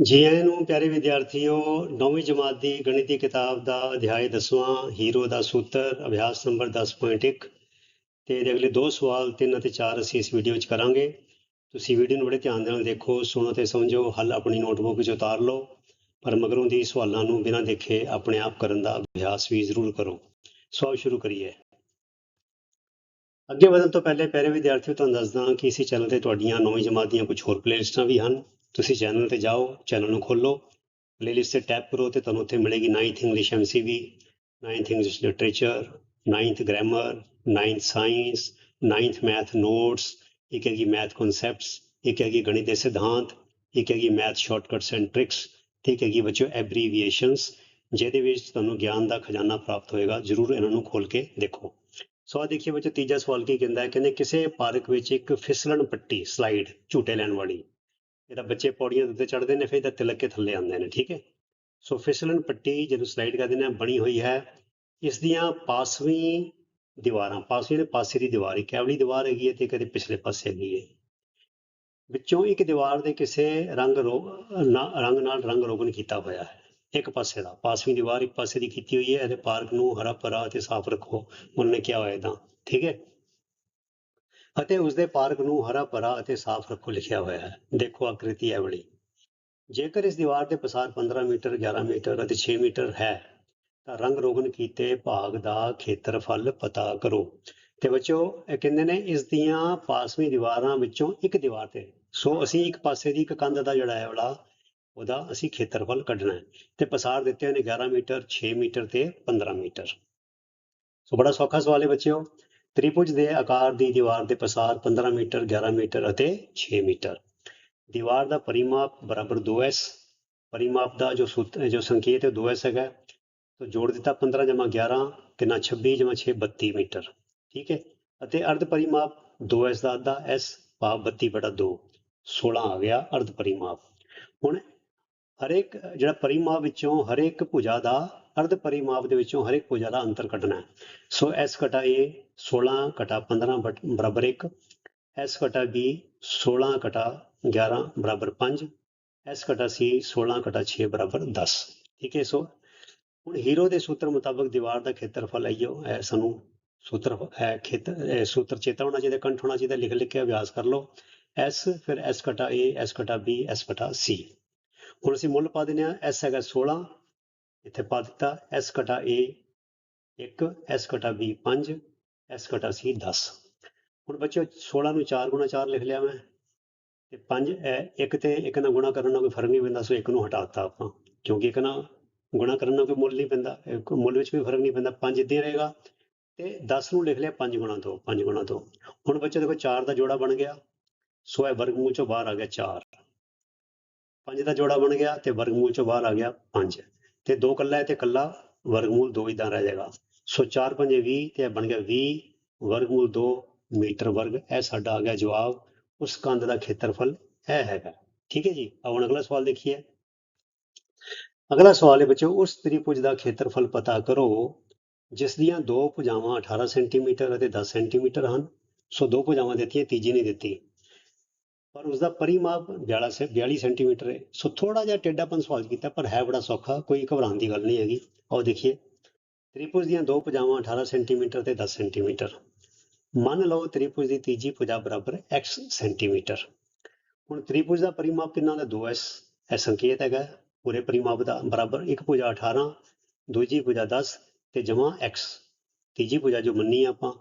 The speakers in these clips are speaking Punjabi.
ਜੀ, ਆਇਆਂ ਨੂੰ ਪਿਆਰੇ ਵਿਦਿਆਰਥੀਓ, ਨੌਵੀਂ ਜਮਾਤ ਦੀ ਗਣਿਤ ਦੀ ਕਿਤਾਬ ਦਾ ਅਧਿਆਇ 10ਵਾਂ ਹੀਰੋ ਦਾ ਸੂਤਰ, ਅਭਿਆਸ ਨੰਬਰ 10.1 ਤੇ ਇਹਦੇ ਅਗਲੇ ਦੋ ਸਵਾਲ 3 ਅਤੇ 4 ਅਸੀਂ ਇਸ ਵੀਡੀਓ ਵਿੱਚ ਕਰਾਂਗੇ। ਤੁਸੀਂ ਵੀਡੀਓ ਨੂੰ ਬੜੇ ਧਿਆਨ ਨਾਲ ਦੇਖੋ, ਸੁਣੋ ਤੇ ਸਮਝੋ, ਹੱਲ ਆਪਣੀ ਨੋਟਬੁੱਕ ਵਿੱਚ ਉਤਾਰ ਲਓ। ਪਰ ਮਗਰੋਂ ਦੀ ਸਵਾਲਾਂ ਨੂੰ ਬਿਨਾਂ ਦੇਖੇ ਆਪਣੇ ਆਪ ਕਰਨ ਦਾ ਅਭਿਆਸ ਵੀ ਜ਼ਰੂਰ ਕਰੋ। ਸਵਾਲ ਸ਼ੁਰੂ ਕਰੀਏ। ਅੱਗੇ ਵਧਣ ਤੋਂ ਪਹਿਲੇ ਪਿਆਰੇ ਵਿਦਿਆਰਥੀਓ, ਤੁਹਾਨੂੰ ਦੱਸਦਾ ਕਿ ਇਸੇ ਚੈਨਲ ਤੇ ਤੁਹਾਡੀਆਂ ਨੌਵੀਂ ਜਮਾਤ ਦੀਆਂ ਕੁਝ ਹੋਰ ਪਲੇਲਿਸਟਾਂ ਵੀ ਹਨ। ਤੁਸੀਂ ਚੈਨਲ ਤੇ ਜਾਓ, ਚੈਨਲ ਨੂੰ ਖੋਲੋ ਪਲੇਲਿਸਟ ਤੇ ਟੈਪ ਕਰੋ ਤੇ ਤੁਹਾਨੂੰ ਉੱਥੇ ਮਿਲੇਗੀ 9th English MCV 9th English literature 9th grammar 9th science 9th math notes ਇੱਕ ਹੈਗੀ ਮੈਥ ਕਨਸੈਪਟਸ ਇੱਕ ਹੈਗੀ ਗਣਿਤ ਦੇ ਸਿਧਾਂਤ, ਇੱਕ ਹੈਗੀ ਮੈਥ ਸ਼ਾਰਟਕਟਸ ਐਂਡ ਟ੍ਰਿਕਸ ਤੇ ਇੱਕ ਹੈਗੀ ਬੱਚੋ ਐਬਰੀਵੀਏਸ਼ਨਸ ਜਿਹਦੇ ਵਿੱਚ ਤੁਹਾਨੂੰ ਗਿਆਨ ਦਾ ਖਜ਼ਾਨਾ ਪ੍ਰਾਪਤ ਹੋਏਗਾ, ਜਰੂਰ ਇਹਨਾਂ ਨੂੰ ਖੋਲ ਕੇ ਦੇਖੋ। ਸੋ ਆ ਦੇਖੀਏ ਬੱਚੇ ਤੀਜਾ ਸਵਾਲ ਕੀ ਕਹਿੰਦਾ ਹੈ? ਕਹਿੰਦੇ ਕਿਸੇ ਪਾਰਕ ਵਿੱਚ ਇੱਕ ਫਿਸਲਣ ਪੱਟੀ ਸਲਾਈਡ ਝੂਟੇ ਲੈਣ ਵਾਲੀ। ਇਹਦਾ ਬੱਚੇ ਪੌੜੀਆਂ ਦੇ ਉੱਤੇ ਚੜ੍ਹਦੇ ਨੇ, ਫਿਰ ਇਹਦਾ ਤਿਲਕ ਕੇ ਥੱਲੇ ਆਉਂਦੇ ਨੇ, ਠੀਕ ਹੈ? ਸੋ ਫਿਸਲਣ ਪੱਟੀ ਜਦੋਂ ਸਲਾਈਡ ਕਰਦੇ ਨੇ ਬਣੀ ਹੋਈ ਹੈ। ਇਸ ਦੀਆਂ ਪਾਸਵੀਂ ਦੀਵਾਰਾਂ, ਪਾਸਵੀਂ ਦੇ ਪਾਸੇ ਦੀ ਦੀਵਾਰ, ਇੱਕ ਐਵਲੀ ਦੀਵਾਰ ਹੈਗੀ ਹੈ ਤੇ ਕਦੇ ਪਿਛਲੇ ਪਾਸੇ ਹੈਗੀ ਹੈ। ਵਿੱਚੋਂ ਇੱਕ ਦੀਵਾਰ ਦੇ ਕਿਸੇ ਰੰਗ ਰੋ, ਨਾ- ਰੰਗ ਨਾਲ ਰੰਗ ਰੋਗਨ ਕੀਤਾ ਹੋਇਆ ਹੈ, ਇੱਕ ਪਾਸੇ ਦਾ। ਪਾਸਵੀਂ ਦੀਵਾਰ ਇੱਕ ਪਾਸੇ ਦੀ ਕੀਤੀ ਹੋਈ ਹੈ, ਇਹਦੇ ਪਾਰਕ ਨੂੰ ਹਰਾ ਭਰਾ ਤੇ ਸਾਫ਼ ਰੱਖੋ ਉਹਨੇ ਕਿਹਾ ਹੋਇਆ ਇਦਾਂ ਠੀਕ ਹੈ? ਅਤੇ ਉਸਦੇ ਪਾਰਕ ਨੂੰ ਹਰਾ ਭਰਾ ਅਤੇ ਸਾਫ਼ ਰੱਖੋ ਲਿਖਿਆ ਹੋਇਆ ਹੈ। ਦੇਖੋ ਆਕ੍ਰਿਤੀ ਹੈ ਬੜੀ। ਜੇਕਰ ਇਸ ਦੀਵਾਰ ਦੇ ਪਸਾਰ 15 ਮੀਟਰ 11 ਮੀਟਰ ਅਤੇ 6 ਮੀਟਰ ਹੈ, ਤਾਂ ਰੰਗ ਰੋਗਨ ਕੀਤੇ ਭਾਗ ਦਾ ਖੇਤਰਫਲ ਪਤਾ ਕਰੋ। ਤੇ ਬੱਚੋ ਇਹ ਕਹਿੰਦੇ ਨੇ, ਇਸ ਦੀਆਂ ਪਾਸਵੀਂ ਦੀਵਾਰਾਂ ਵਿੱਚੋਂ ਇੱਕ ਦੀਵਾਰ ਤੇ। ਸੋ ਅਸੀਂ ਇੱਕ ਪਾਸੇ ਦੀ ਇੱਕ ਕੰਧ ਦਾ ਜਿਹੜਾ ਹੈ ਵਾਲਾ, ਉਹਦਾ ਅਸੀਂ ਖੇਤਰਫਲ ਕੱਢਣਾ ਹੈ। ਤੇ ਪਸਾਰ ਦਿੱਤੇ ਨੇ 11 ਮੀਟਰ 6 ਮੀਟਰ ਤੇ 15 ਮੀਟਰ। ਸੋ ਬੜਾ ਸੌਖਾ ਸਵਾਲ ਹੈ ਬੱਚਿਓ। ਤ੍ਰਿਭੁਜ ਦੇ ਆਕਾਰ ਦੀ ਦੀਵਾਰ ਦੇ ਪਸਾਰ 15 ਮੀਟਰ 11 ਮੀਟਰ ਅਤੇ 6 ਮੀਟਰ। ਦੀਵਾਰ ਦਾ ਪਰਿਮਾਪ ਬਰਾਬਰ 2s ਪਰਿਮਾਪ ਦਾ ਜੋ ਸੂਤਰ ਜੋ ਸੰਕੇਤ ਹੈ 2s ਹੈਗਾ। ਤੋ ਜੋੜ ਦਿੱਤਾ 15 ਜਮਾ 11 ਕਿੰਨਾ 26 ਜਮਾ 6 32 ਮੀਟਰ। ਠੀਕ ਹੈ? ਅਤੇ ਅਰਧ ਪਰਿਮਾਪ 2s ਦਾ ਅੱਧਾ s ਭਾਵ 32 ਬਟਾ 2 16 ਆ ਗਿਆ ਅਰਧ ਪਰਿਮਾਪ। ਹੁਣ ਹਰੇਕ, ਜਿਹੜਾ ਪਰਿਮਾਪ ਵਿੱਚੋਂ ਹਰੇਕ ਭੁਜਾ ਦਾ ਅਰਧ ਪਰਿਮਾਪ ਦੇ ਵਿੱਚੋਂ ਹਰ ਇੱਕ ਭੁਜਾ ਦਾ ਅੰਤਰ ਕੱਢਣਾ ਹੈ। ਸੋ s ਘਟਾ a 16 ਘਟਾ 15 ਬਟ- ਬਰਾਬਰ 1 s ਘਟਾ b 16 ਘਟਾ 11 ਬਰਾਬਰ 5 s ਘਟਾ c 16 ਘਟਾ 6 ਬਰਾਬਰ 10 ਠੀਕ ਹੈ, ਸੋ ਹੁਣ ਹੀਰੋ ਦੇ ਸੂਤਰ ਮੁਤਾਬਕ ਦੀਵਾਰ ਦਾ ਖੇਤਰਫਲ ਆਈਓ ਇਹ ਸਾਨੂੰ ਸੂਤਰ ਹੈ ਖੇਤਰ ਸੂਤਰ ਚੇਤਾ ਹੋਣਾ ਚਾਹੀਦਾ, ਕੰਠ ਹੋਣਾ ਚਾਹੀਦਾ ਲਿਖ ਲਿਖ ਕੇ ਅਭਿਆਸ ਕਰ ਲਓ। S, ਫਿਰ s ਘਟਾ a, s ਘਟਾ b, s ਘਟਾ c ਹੁਣ ਅਸੀਂ ਮੁੱਲ ਪਾ ਦਿੰਦੇ ਆ s ਹੈਗਾ 16 ਇੱਥੇ ਪਾ ਦਿੱਤਾ, s ਘਟਾ a 1 s ਘਟਾ b 5 s ਘਟਾ c 10 ਹੁਣ ਬੱਚਿਓ 16 ਨੂੰ 4 ਗੁਣਾ 4 ਲਿਖ ਲਿਆ ਮੈਂ, ਤੇ 5 ਇੱਕ ਤੇ ਇੱਕ ਨਾਲ ਗੁਣਾ ਕਰਨ ਨਾਲ ਕੋਈ ਫ਼ਰਕ ਨਹੀਂ ਪੈਂਦਾ, ਸੋ ਇੱਕ ਨੂੰ ਹਟਾ ਦਿੱਤਾ ਆਪਾਂ। ਕਿਉਂਕਿ ਇੱਕ ਨਾਲ ਗੁਣਾ ਕਰਨ ਨਾਲ ਕੋਈ ਮੁੱਲ ਨਹੀਂ ਪੈਂਦਾ, ਇਹ ਮੁੱਲ ਵਿੱਚ ਵੀ ਫ਼ਰਕ ਨਹੀਂ ਪੈਂਦਾ 5 ਇੱਦਾਂ ਹੀ ਰਹੇਗਾ। ਤੇ 10 ਨੂੰ ਲਿਖ ਲਿਆ 5 ਗੁਣਾ 2 5 ਗੁਣਾ 2 ਹੁਣ ਬੱਚੇ ਦੇਖੋ 4 ਦਾ ਜੋੜਾ ਬਣ ਗਿਆ, ਸੋ ਇਹ ਵਰਗਮੂਲ ਚੋਂ ਬਾਹਰ ਆ ਗਿਆ 4 5 ਦਾ ਜੋੜਾ ਬਣ ਗਿਆ ਤੇ ਵਰਗਮੂਲ ਚੋਂ ਬਾਹਰ ਆ ਗਿਆ 5 ਤੇ 2 ਕੱਲਾ ਹੈ ਤੇ ਕੱਲਾ ਵਰਗਮੂਲ 2 ਇਦਾਂ ਰਹਿ ਜਾਏਗਾ। ਸੋ 4 5 20 ਤੇ ਇਹ ਬਣ ਗਿਆ 20 ਵਰਗਮੂਲ 2 ਮੀਟਰ ਵਰਗ। ਇਹ ਸਾਡਾ ਆ ਗਿਆ ਜਵਾਬ। ਉਸ ਕੰਧ ਦਾ ਖੇਤਰਫਲ ਇਹ ਹੈਗਾ। ਠੀਕ ਹੈ ਜੀ? ਆਹ ਹੁਣ ਅਗਲਾ ਸਵਾਲ ਦੇਖੀਏ। ਅਗਲਾ ਸਵਾਲ ਹੈ ਬੱਚੋ ਉਸ ਤ੍ਰਿਭੁਜ ਦਾ ਖੇਤਰਫਲ ਪਤਾ ਕਰੋ, ਜਿਸ ਦੀਆਂ ਦੋ ਭੁਜਾਵਾਂ 18 ਸੈਂਟੀਮੀਟਰ ਅਤੇ 10 ਸੈਂਟੀਮੀਟਰ ਹਨ। ਸੋ ਦੋ ਭੁਜਾਵਾਂ ਦਿੱਤੀਆਂ, ਤੀਜੀ ਨਹੀਂ ਦਿੱਤੀ। ਪਰ ਉਸ ਦਾ ਪਰਿਮਾਪ 42 ਸੇ 42 ਸੈਂਟੀਮੀਟਰ ਹੈ। ਸੋ ਥੋੜਾ ਜਿਹਾ ਟੇਢਾਪਨ ਸਵਾਲ ਕੀਤਾ, ਪਰ ਹੈ ਬੜਾ ਸੌਖਾ, ਕੋਈ ਘਬਰਾਉਣ ਦੀ ਗੱਲ ਨਹੀਂ ਹੈਗੀ। ਆਓ ਦੇਖੀਏ। ਤ੍ਰਿਭੁਜ ਦੀਆਂ ਦੋ ਭੁਜਾਵਾਂ 18 ਸੈਂਟੀਮੀਟਰ ਤੇ 10 ਸੈਂਟੀਮੀਟਰ। ਮੰਨ ਲਓ ਤ੍ਰਿਭੁਜ ਦੀ ਤੀਜੀ ਭੁਜਾ ਬਰਾਬਰ x ਸੈਂਟੀਮੀਟਰ। ਹੁਣ ਤ੍ਰਿਭੁਜ ਦਾ ਪਰਿਮਾਪ ਕਿੰਨਾ ਦਾ 2s ਇਹ ਸੰਕੇਤ ਹੈਗਾ। ਪੂਰੇ ਪਰਿਮਾਪ ਦਾ ਬਰਾਬਰ ਇੱਕ ਭੁਜਾ 18 ਦੂਜੀ ਭੁਜਾ 10 ਤੇ ਜਮਾ x ਤੀਜੀ ਭੁਜਾ ਜੋ ਮੰਨੀ ਆਪਾਂ,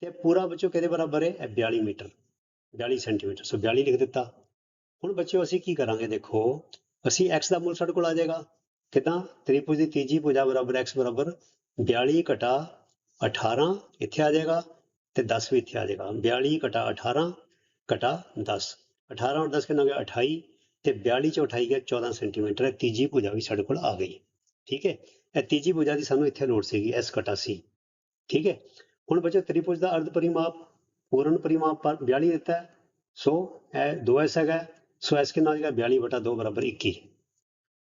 ਤੇ ਪੂਰਾ ਵਿੱਚੋਂ ਕਿਹਦੇ ਬਰਾਬਰ ਹੈ? ਇਹ 42 ਮੀਟਰ। 42 ਸੈਂਟੀਮੀਟਰ ਸੋ 42 ਲਿਖ ਦਿੱਤਾ। ਹੁਣ ਬੱਚਿਓ, ਅਸੀਂ ਕੀ ਕਰਾਂਗੇ ਦੇਖੋ? ਅਸੀਂ x ਦਾ ਮੁੱਲ ਸਾਡੇ ਕੋਲ ਆ ਜਾਏਗਾ। ਕਿਦਾਂ? ਤ੍ਰਿਭੁਜ ਦੀ ਤੀਜੀ ਭੁਜਾ ਬਰਾਬਰ x ਬਰਾਬਰ 42 ਘਟਾ 18 ਇੱਥੇ ਆ ਜਾਏਗਾ ਤੇ 10 ਵੀ ਇੱਥੇ ਆ ਜਾਏਗਾ। 42 ਘਟਾ 18 ਘਟਾ 10 18 ਔਰ 10 ਕਿੰਨਾ ਹੋ ਗਿਆ? 28 ਤੇ 42 'ਚੋਂ 28 ਗਿਆ 14 ਸੈਂਟੀਮੀਟਰ ਹੈ। ਤੀਜੀ ਭੁਜਾ ਵੀ ਸਾਡੇ ਕੋਲ ਆ ਗਈ। ਠੀਕ ਹੈ? ਇਹ ਤੀਜੀ ਭੁਜਾ ਦੀ ਸਾਨੂੰ ਇੱਥੇ ਲੋੜ ਸੀਗੀ, s ਘਟਾ c ਠੀਕ ਹੈ? ਹੁਣ ਬੱਚੇ ਤ੍ਰਿਭੁਜ ਦਾ ਅਰਧ ਪਰਿਮਾਪ, ਪੂਰਨ ਪਰਿਮਾਪ ਪਰ 42 ਦਿੱਤਾ ਹੈ। ਸੋ ਇਹ 2s ਹੈਗਾ ਸੋ ਐਸ ਕਿੰਨਾ ਹੋ ਜਾਏਗਾ 42 ਬਟਾ 2 ਬਰਾਬਰ 21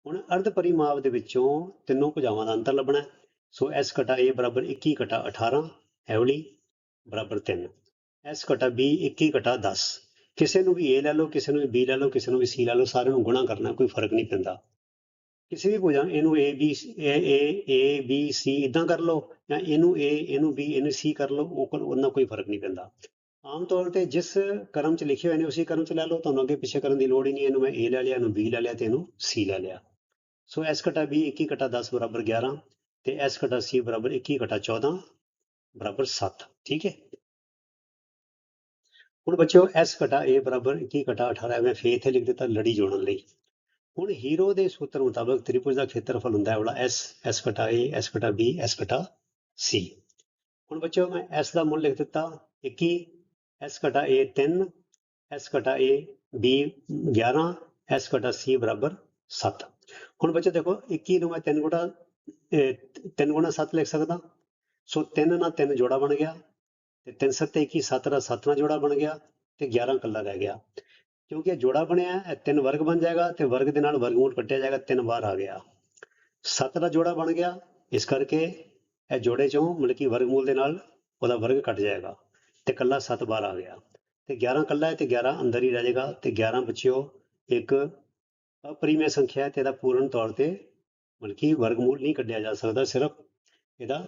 ਹੁਣ ਅਰਧ ਪਰਿਮਾਪ ਦੇ ਵਿੱਚੋਂ ਤਿੰਨੋਂ ਭੁਜਾਵਾਂ ਦਾ ਅੰਤਰ ਲੱਭਣਾ ਹੈ। ਸੋ ਐਸ ਘਟਾ ਏ ਬਰਾਬਰ 21 ਘਟਾ 18 ਐਵਲੀ ਬਰਾਬਰ 3 s ਘਟਾ ਬੀ 21 ਘਟਾ 10 ਕਿਸੇ ਨੂੰ ਵੀ ਏ ਲੈ ਲਓ, ਕਿਸੇ ਨੂੰ ਵੀ ਬੀ ਲੈ ਲਓ, ਕਿਸੇ ਨੂੰ ਵੀ ਸੀ ਲੈ ਲਓ, ਸਾਰਿਆਂ ਨੂੰ ਗੁਣਾ ਕਰਨਾ, ਕੋਈ ਫ਼ਰਕ ਨਹੀਂ ਪੈਂਦਾ। ਕਿਸੇ ਵੀ ਭੁਜਾ ਇਹਨੂੰ A, B A A A B ਇਦਾਂ ਕਰ ਲਓ ਜਾਂ ਇਹਨੂੰ ਏ, ਇਹਨੂੰ ਬੀ, ਇਹਨੂੰ ਸੀ ਕਰ ਲਓ, ਉਹ ਉਹਨਾਂ ਕੋਈ ਫ਼ਰਕ ਨਹੀਂ ਪੈਂਦਾ। ਆਮ ਤੌਰ ਤੇ ਜਿਸ ਕਰਮ ਚ ਲਿਖੇ ਹੋਏ ਨੇ, ਉਸੇ ਕਰਮ ਚ ਲੈ ਲਓ, ਤੁਹਾਨੂੰ ਅੱਗੇ ਪਿੱਛੇ ਕਰਨ ਦੀ ਲੋੜ ਹੀ ਨਹੀਂ, ਇਹਨੂੰ ਮੈਂ A ਲੈ ਲਿਆ, ਇਹਨੂੰ B ਲੈ ਲਿਆ ਤੇ ਇਹਨੂੰ C ਲੈ ਲਿਆ। ਸੋ S ਘਟਾ B 21 ਘਟਾ 10 ਬਰਾਬਰ 11 ਤੇ S ਘਟਾ C ਬਰਾਬਰ 21 ਘਟਾ 14 ਬਰਾਬਰ 7 ਠੀਕ ਹੈ? ਹੁਣ ਬੱਚਿਓ, S ਘਟਾ A ਬਰਾਬਰ 21 ਘਟਾ 18 ਮੈਂ ਫੇਰ ਇੱਥੇ ਲਿਖ ਦਿੱਤਾ, ਲੜੀ ਜੋੜਨ ਲਈ। ਹੁਣ ਹੀਰੋ ਦੇ ਸੂਤਰ ਮੁਤਾਬਕ ਤ੍ਰਿਭੁਜ ਦਾ ਖੇਤਰਫਲ ਹੁੰਦਾ ਹੈ ਵਾਲਾ S S ਘਟਾ A, S ਘਟਾ B, S ਘਟਾ C ਹੁਣ ਬੱਚਿਓ, ਮੈਂ S ਦਾ ਮੁੱਲ ਲਿਖ ਦਿੱਤਾ 21 S ਘਟਾ A 3 S ਘਟਾ A B 11 S ਘਟਾ C ਬਰਾਬਰ 7 ਹੁਣ ਬੱਚੋ ਦੇਖੋ 21 ਨੂੰ ਮੈਂ 3 ਗੁਣਾ 3 ਗੁਣਾ 7 ਲਿਖ ਸਕਦਾ। ਸੋ 3 ਨਾਲ 3 ਜੋੜਾ ਬਣ ਗਿਆ। ਤੇ 3 7 21 7 ਨਾਲ 7 ਨਾਲ ਜੋੜਾ ਬਣ ਗਿਆ ਤੇ 11 ਕੱਲਾ ਰਹਿ ਗਿਆ। ਕਿਉਂਕਿ ਇਹ ਜੋੜਾ ਬਣਿਆ ਹੈ ਤਿੰਨ ਵਰਗ ਬਣ ਜਾਏਗਾ ਤੇ ਵਰਗ ਦੇ ਨਾਲ ਵਰਗਮੂਲ ਕੱਟਿਆ ਜਾਏਗਾ, ਤਿੰਨ ਵਾਰ ਆ ਗਿਆ। 7 ਦਾ ਜੋੜਾ ਬਣ ਗਿਆ। ਇਸ ਕਰਕੇ ਇਹ ਜੋੜੇ ਚੋਂ ਮਤਲਬ ਕਿ ਵਰਗਮੂਲ ਦੇ ਨਾਲ ਉਹਦਾ ਵਰਗ ਕੱਟ ਜਾਏਗਾ। ਤੇ ਕੱਲਾ 7 ਬਾਹਰ ਆ ਗਿਆ। ਤੇ 11 ਕੱਲਾ ਹੈ ਤੇ 11 ਅੰਦਰ ਹੀ ਰਹਿ ਜਾਏਗਾ ਤੇ 11 ਬੱਚਿਓ ਇੱਕ ਅਪਰਿਮੇय ਸੰਖਿਆ ਹੈ ਤੇ ਇਹਦਾ ਪੂਰਨ ਤੌਰ ਤੇ ਮਤਲਬ ਕਿ ਵਰਗਮੂਲ ਨਹੀਂ ਕੱਢਿਆ ਜਾ ਸਕਦਾ ਸਿਰਫ ਇਹਦਾ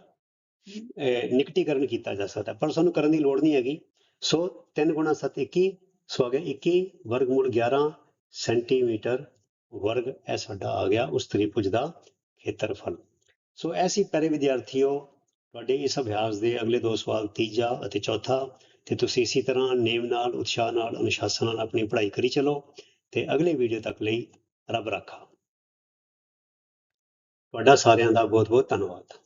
ਅਹ, ਨਿਕਟੀਕਰਨ ਕੀਤਾ ਜਾ ਸਕਦਾ। ਪਰ ਸਾਨੂੰ ਕਰਨ ਦੀ ਲੋੜ ਨਹੀਂ ਹੈਗੀ। ਸੋ 3 ਗੁਣਾ 7 21 ਸੋ ਆ ਗਿਆ 21 ਵਰਗਮੂਲ 11 ਸੈਂਟੀਮੀਟਰ ਵਰਗ ਇਹ ਸਾਡਾ ਆ ਗਿਆ ਉਸ ਤ੍ਰਿਭੁਜ ਦਾ ਖੇਤਰਫਲ। ਸੋ ਐਸੀ ਪਿਆਰੇ ਵਿਦਿਆਰਥੀਓ ਤੁਹਾਡੇ ਇਸ ਅਭਿਆਸ ਦੇ ਅਗਲੇ ਦੋ ਸਵਾਲ, ਤੀਜਾ ਅਤੇ ਚੌਥਾ, ਤੇ ਤੁਸੀਂ ਇਸੇ ਤਰ੍ਹਾਂ ਨੇਮ ਨਾਲ, ਉਤਸ਼ਾਹ ਨਾਲ, ਅਨੁਸ਼ਾਸਨ ਨਾਲ ਆਪਣੀ ਪੜ੍ਹਾਈ ਕਰੀ ਚਲੋ ਤੇ ਅਗਲੇ ਵੀਡੀਓ ਤੱਕ ਲਈ ਰੱਬ ਰਾਖਾ। ਤੁਹਾਡਾ ਸਾਰਿਆਂ ਦਾ ਬਹੁਤ ਬਹੁਤ ਧੰਨਵਾਦ।